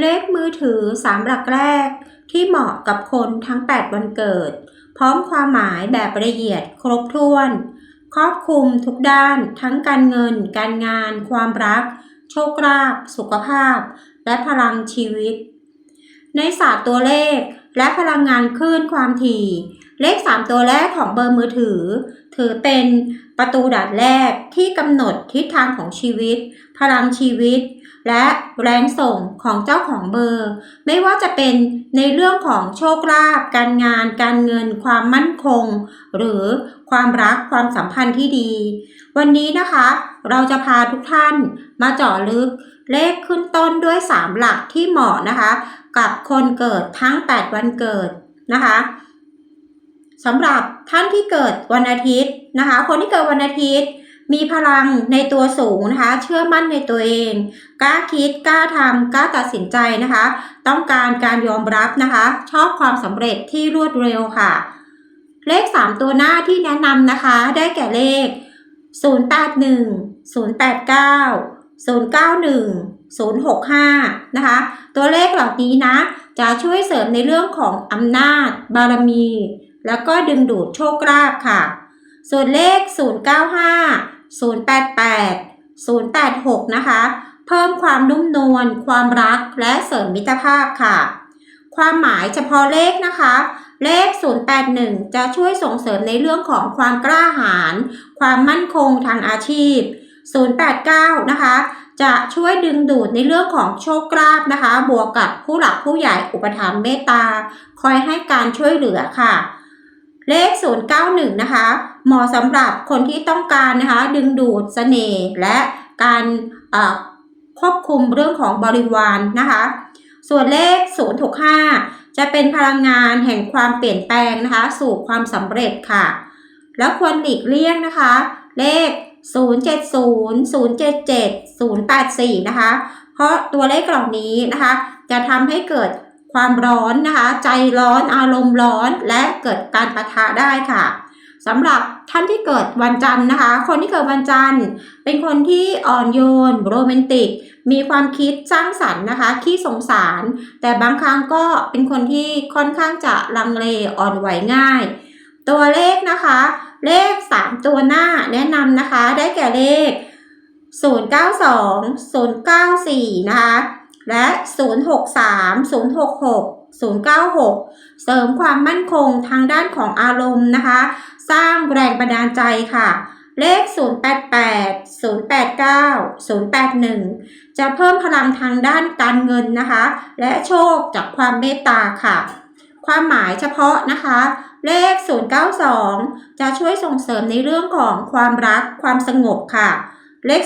เลขมือถือสามหลักแรก ที่เหมาะกับคนทั้ง 8 วันเกิด พร้อมความหมายแบบละเอียดครบถ้วน ครอบคลุมทุกด้านทั้งการเงิน การงาน ความรัก โชคลาภสุขภาพ และพลังชีวิต ในศาสตร์ตัวเลขและพลังงานคลื่นความถี่ เลข 3 ตัวแรกของเบอร์มือถือ ถือเป็นประตูด่านแรกที่กำหนดทิศทางของชีวิต พลังชีวิต และแรงส่งของเจ้าของเบอร์ ไม่ว่าจะเป็นในเรื่องของโชคลาภการงาน การเงิน ความมั่นคง หรือความรักความสัมพันธ์ที่ดี วันนี้นะคะ เราจะพาทุกท่านมาเจาะลึกเลขขึ้นต้นด้วย 3 หลักที่เหมาะนะคะ กับคนเกิดทั้ง 8 วันเกิดนะคะ สำหรับท่านที่เกิดวันอาทิตย์นะคะ คนที่เกิดวันอาทิตย์ มีพลังในตัวสูงนะคะ เชื่อมั่นในตัวเอง กล้าคิด กล้าทำกล้าตัดสินใจนะคะ ต้องการการยอมรับนะคะ ชอบความสำเร็จที่รวดเร็วค่ะ เลข 3 ตัวหน้าที่แนะนำนะคะ ได้แก่เลข 081 089 091 065 นะคะ ตัวเลขเหล่านี้นะ จะช่วยเสริมในเรื่องของอำนาจ บารมี แล้วก็ดึงดูดโชคลาภค่ะ ส่วนเลข 095 088 086 นะคะ เพิ่มความนุ่มนวล ความรักและเสริมมิตรภาพค่ะ ความหมายเฉพาะเลขนะคะ เลข 081 จะช่วยส่งเสริมในเรื่องของความกล้าหาญความมั่นคงทางอาชีพ 089 นะคะ จะช่วยดึงดูดในเรื่องของโชคลาภนะคะ บวกกับผู้หลักผู้ใหญ่อุปถัมภ์เมตตา คอยให้การช่วยเหลือค่ะ เลข 091 นะคะ เหมาะสำหรับคนที่ต้องการนะคะ ดึงดูดเสน่ห์และการควบคุมเรื่องของบริวารนะคะ ส่วนเลข 065 จะเป็นพลังงานแห่งความเปลี่ยนแปลงนะคะ สู่ความสำเร็จค่ะ แล้วควรหลีกเลี่ยงนะคะ เลข 070 077 084 นะคะ เพราะตัวเลขเหล่านี้นะคะ จะทำให้เกิด ความร้อนนะคะ ใจร้อนอารมณ์ร้อนและเกิดการประทะได้ค่ะสำหรับท่านที่เกิดวันจันทร์นะคะ คนที่เกิดวันจันทร์ เป็นคนที่อ่อนโยน โรแมนติก มีความคิดสร้างสรรค์นะคะขี้สงสาร แต่บางครั้งก็เป็นคนที่ค่อนข้างจะลังเลอ่อนไหวง่าย ตัวเลขนะคะ เลข 3 ตัวหน้าแนะนำนะคะได้แก่เลข 092 094 นะคะ และ 063 066 096 เสริมความมั่นคงทางด้านของอารมณ์นะคะ สร้างแรงบันดาลใจค่ะ เลข 088 089 081 จะเพิ่มพลังทางด้านการเงินนะคะ และโชคจากความเมตตาค่ะ ความหมายเฉพาะนะคะ เลข 092 จะช่วยส่งเสริมในเรื่องของความรักความสงบค่ะ เลข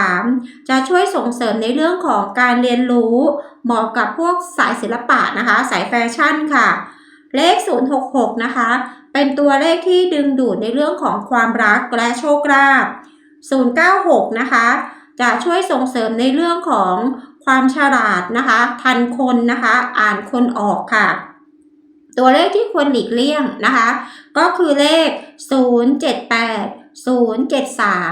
063 จะช่วยส่งเสริมในเรื่องของการเรียนรู้ เหมาะกับพวกสายศิลปะนะคะ สายแฟชั่นค่ะ เลข 066 นะคะ เป็นตัวเลขที่ดึงดูดในเรื่องของความรักและโชคลาภ096 นะคะ จะช่วยส่งเสริมในเรื่องของความฉลาดนะคะ ทันคนนะคะ อ่านคนออกค่ะ ตัวเลขที่ควรหลีกเลี่ยงนะคะ ก็คือเลข 078 073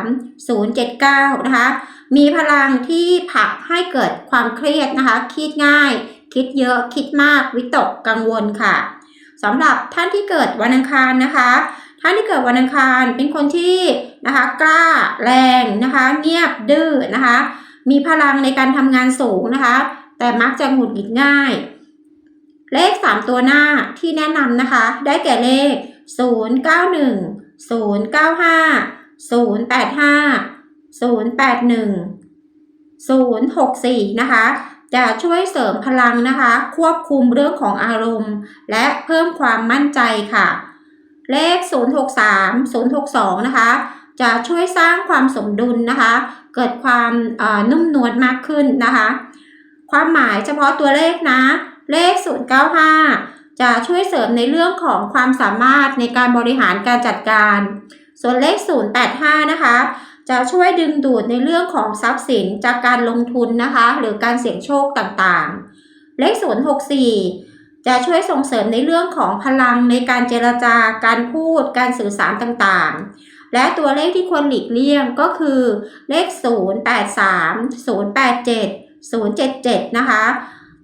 079 นะคะ มีพลังที่ผลักให้เกิดความเครียดนะคะ คิดง่าย คิดเยอะ คิดมาก วิตกกังวลค่ะสำหรับท่านที่เกิดวันอังคารนะคะ ท่านที่เกิดวันอังคารเป็นคนที่นะคะ กล้าแรงนะคะ เงียบดื้อนะคะ มีพลังในการทำงานสูงนะคะ แต่มักจะหงุดหงิดง่าย เลข 3 ตัวหน้าที่แนะนำนะคะ ได้แก่เลข 091 095 085 081 064 นะคะ จะช่วยเสริมพลังนะคะ ควบคุมเรื่องของอารมณ์ และเพิ่มความมั่นใจค่ะ เลข 063 062 นะคะ จะช่วยสร้างความสมดุลนะคะ เกิดความนุ่มนวลมากขึ้นนะคะ ความหมายเฉพาะตัวเลขนะ เลข 095 จะช่วยเสริมในเรื่องของความสามารถในการบริหารการจัดการ ส่วนเลข 085 นะคะ จะช่วยดึงดูดในเรื่องของทรัพย์สินจากการลงทุนนะคะ หรือการเสี่ยงโชคต่างๆ เลข 064 จะช่วยส่งเสริมในเรื่องของพลังในการเจรจา การพูด การสื่อสารต่างๆ และตัวเลขที่ควรหลีกเลี่ยงก็คือเลข 083 087 077 นะคะ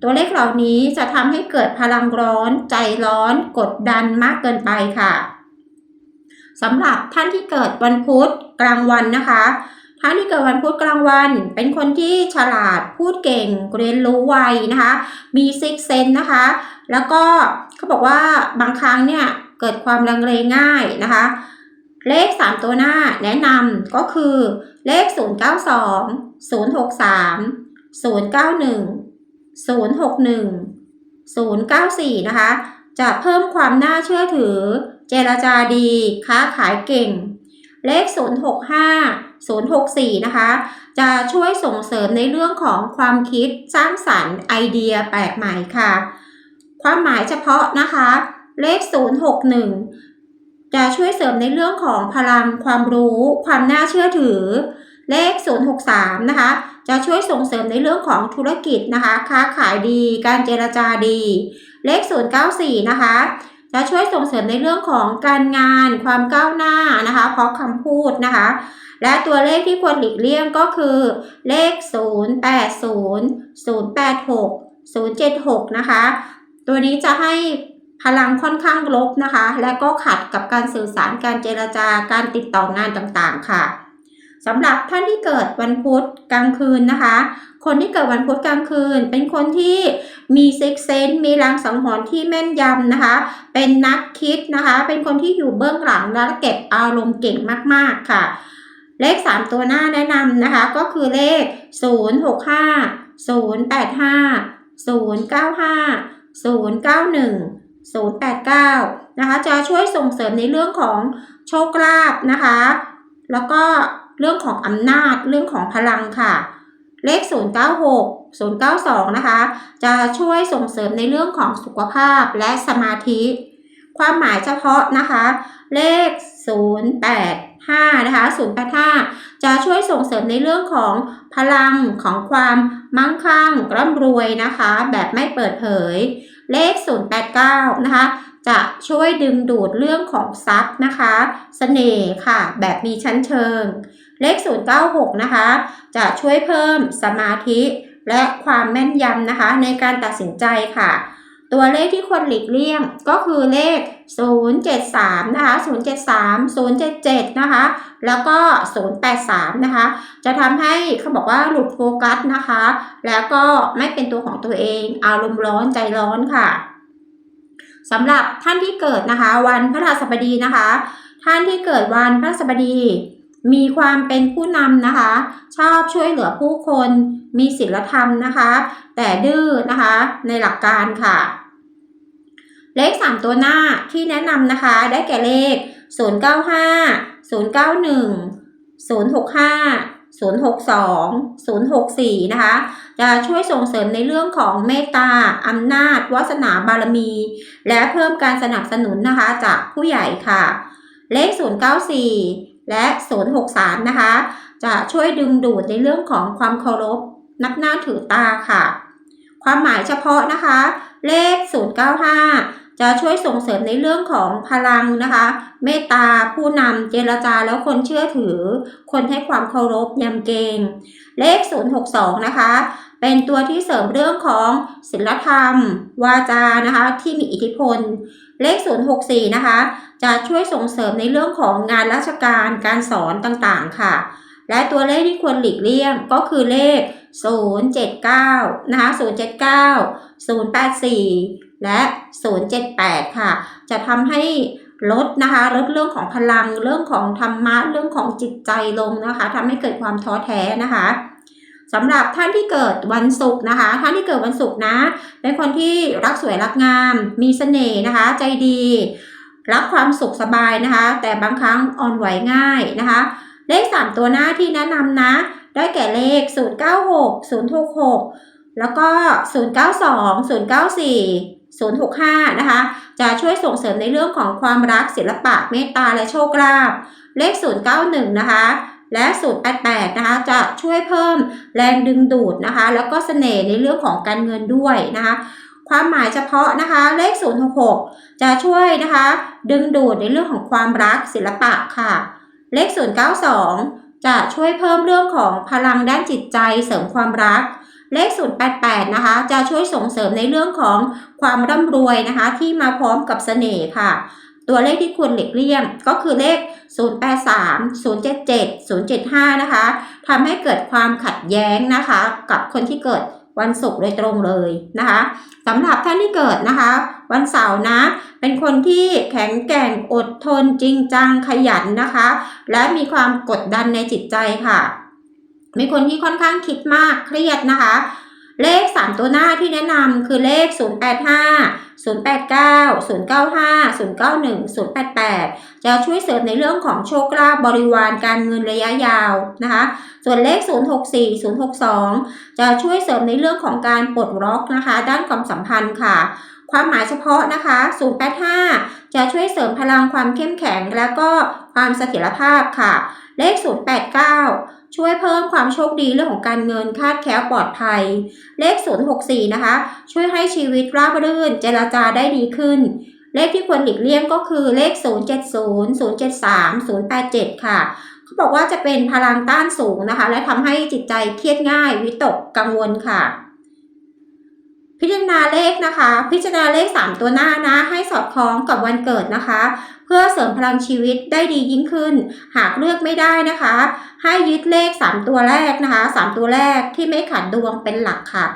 ตัวเลขเหล่านี้จะทำให้เกิดพลังร้อน ใจร้อน กดดันมากเกินไปค่ะสำหรับท่านที่เกิดวันพุธกลางวันนะคะ ท่านที่เกิดวันพุธกลางวัน เป็นคนที่ฉลาดพูดเก่งเรียนรู้ไวนะคะ มีซิกเซนนะคะ แล้วก็เขาบอกว่าบางครั้งเนี่ยเกิดความลังเลง่ายนะคะ เลข 3 ตัวหน้าแนะนำก็คือเลข 092 063 091 061 094 นะคะ จะเพิ่มความน่าเชื่อถือ เจรจาดี ค้าขายเก่ง เลข 065 064 นะคะ จะช่วยส่งเสริมในเรื่องของความคิดสร้างสรรค์ไอเดียแปลกใหม่ค่ะ ความหมายเฉพาะนะคะ เลข 061 จะช่วยเสริมในเรื่องของพลังความรู้ ความน่าเชื่อถือ เลข 063 นะคะ จะช่วยส่งเสริมในเรื่องของธุรกิจนะคะ ค้าขายดี การเจรจาดี เลข 094 นะคะ จะช่วยส่งเสริมในเรื่องของการงาน ความก้าวหน้านะคะ เพราะคำพูดนะคะ และตัวเลขที่ควรหลีกเลี่ยงก็คือ เลข 080 086 076 นะคะ ตัวนี้จะให้พลังค่อนข้างลบนะคะ และก็ขัดกับการสื่อสารการเจรจาการติดต่องานต่างๆค่ะ สำหรับท่านที่เกิดวันพุธกลางคืนนะคะ คนที่เกิดวันพุธกลางคืน เป็นคนที่มีซิกเซนมีรางสังหรณ์ที่แม่นยำนะคะ เป็นนักคิดนะคะ เป็นคนที่อยู่เบื้องหลังและเก็บอารมณ์เก่งมากๆค่ะ เลข 3 ตัวหน้าแนะนำนะคะ ก็คือเลข 065 085 095 091 089 นะคะ จะช่วยส่งเสริมในเรื่องของโชคลาภนะคะ แล้วก็ เรื่องของอำนาจเรื่องของพลังค่ะ เลข 096 092 นะคะ จะช่วยส่งเสริมในเรื่องของสุขภาพและสมาธิ ความหมายเฉพาะนะคะ เลข 085 นะคะ 085 จะช่วยส่งเสริมในเรื่องของพลังของความมั่งคั่งร่ำรวยนะคะ แบบไม่เปิดเผย เลข 089 นะคะ จะช่วยดึงดูดเรื่องของทรัพย์นะคะสเสน่ห์ค่ะ แบบมีชั้นเชิง เลข 096 นะคะ จะช่วยเพิ่มสมาธิและความแม่นยำนะคะ ในการตัดสินใจค่ะ ตัวเลขที่ควรหลีกเลี่ยงก็คือเลข 073 นะคะ 073 077 นะคะ แล้วก็ 083 นะคะ จะทำให้เขาบอกว่าหลุดโฟกัสนะคะ แล้วก็ไม่เป็นตัวของตัวเอง อารมณ์ร้อนใจร้อนค่ะสำหรับท่านที่เกิดนะคะ วันพระราสบดีนะคะ ท่านที่เกิดวันพระราสบดี มีความเป็นผู้นำนะคะ ชอบช่วยเหลือผู้คนมีศีลธรรมนะคะ แต่ดื้อนะคะในหลักการค่ะ เลข 3 ตัวหน้าที่แนะนำนะคะ ได้แก่เลข 095 091 065 062 064 นะคะ จะช่วยส่งเสริมในเรื่องของเมตตาอำนาจวาสนาบารมี และเพิ่มการสนับสนุนนะคะจากผู้ใหญ่ค่ะ เลข 094 และ 063 นะคะ จะช่วยดึงดูดในเรื่องของความเคารพ นับหน้าถือตาค่ะ ความหมายเฉพาะนะคะ เลข 095 จะช่วยส่งเสริมในเรื่องของพลังนะคะ เมตตาผู้นำเจรจาแล้วคนเชื่อถือ คนให้ความเคารพยำเกรงเลข 062 นะคะ เป็นตัวที่เสริมเรื่องของศิลธรรม วาจานะคะ ที่มีอิทธิพล เลข 064 นะคะ จะช่วยส่งเสริมในเรื่องของงานราชการการสอนต่างๆค่ะ และตัวเลขที่ควรหลีกเลี่ยงก็คือเลข 079 นะคะ 079 084 และ 078 ค่ะ จะทำให้ลดนะคะลดเรื่องของพลังเรื่องของธรรมะเรื่องของจิตใจลงนะคะทำให้เกิดความท้อแท้นะคะ สำหรับท่านที่เกิดวันศุกร์นะคะ ท่านที่เกิดวันศุกร์นะ เป็นคนที่รักสวยรักงาม มีเสน่ห์นะคะ ใจดี รักความสุขสบายนะคะ แต่บางครั้งอ่อนไหวง่ายนะคะ เลข 3 ตัวหน้าที่แนะนำนะ ได้แก่เลข 096 066 แล้วก็ 092 094 065 นะคะ จะช่วยส่งเสริมในเรื่องของความรักศิลปะเมตตาและโชคลาภเลข 091 นะคะ และ088 นะคะ จะช่วยเพิ่มแรงดึงดูดนะคะ แล้วก็เสน่ห์ในเรื่องของการเงินด้วยนะคะ ความหมายเฉพาะนะคะ เลข 066 จะช่วยนะคะ ดึงดูดในเรื่องของความรักศิลปะค่ะ เลข 092 จะช่วยเพิ่มเรื่องของพลังด้านจิตใจเสริมความรักเลข 088 นะคะ จะช่วยส่งเสริมในเรื่องของความร่ำรวยนะคะ ที่มาพร้อมกับเสน่ห์ค่ะ ตัวเลขที่ควรหลีกเลี่ยงก็คือเลข 083 077 075 นะคะทำให้เกิดความขัดแย้งนะคะ กับคนที่เกิดวันศุกร์โดยตรงเลยนะคะสำหรับท่านที่เกิดนะคะ วันเสาร์นะ เป็นคนที่แข็งแกร่งอดทนจริงจังขยันนะคะ และมีความกดดันในจิตใจค่ะเป็นคนที่ค่อนข้างคิดมากเครียดนะคะ เลข 3 ตัวหน้าที่แนะนำคือเลข 085 089 095 091 088 จะช่วยเสริมในเรื่องของโชคลาภบริวารการเงินระยะยาวนะคะ ส่วนเลข 064 062 จะช่วยเสริมในเรื่องของการปลดล็อกนะคะ ด้านความสัมพันธ์ค่ะ ความหมายเฉพาะนะคะ 085 จะช่วยเสริมพลังความเข้มแข็ง และก็ความเสถียรภาพค่ะ เลข 089 ช่วยเพิ่มความโชคดีเรื่องของการเงินคาดแคล้วปลอดภัย เลข 064 นะคะ ช่วยให้ชีวิตราบรื่นเจรจาได้ดีขึ้น เลขที่ควรหลีกเลี่ยงก็คือเลข 070 073 087 ค่ะเขาบอกว่าจะเป็นพลังต้านสูงนะคะ และทำให้จิตใจเครียดง่ายวิตกกังวลค่ะ พิจารณาเลขนะคะ พิจารณาเลข 3 ตัวหน้านะ ให้สอดคล้องกับวันเกิดนะคะ เพื่อเสริมพลังชีวิตได้ดียิ่งขึ้น หากเลือกไม่ได้นะคะ ให้ยึดเลข 3 ตัวแรกนะคะ 3 ตัวแรกที่ไม่ขัดดวงเป็นหลักค่ะ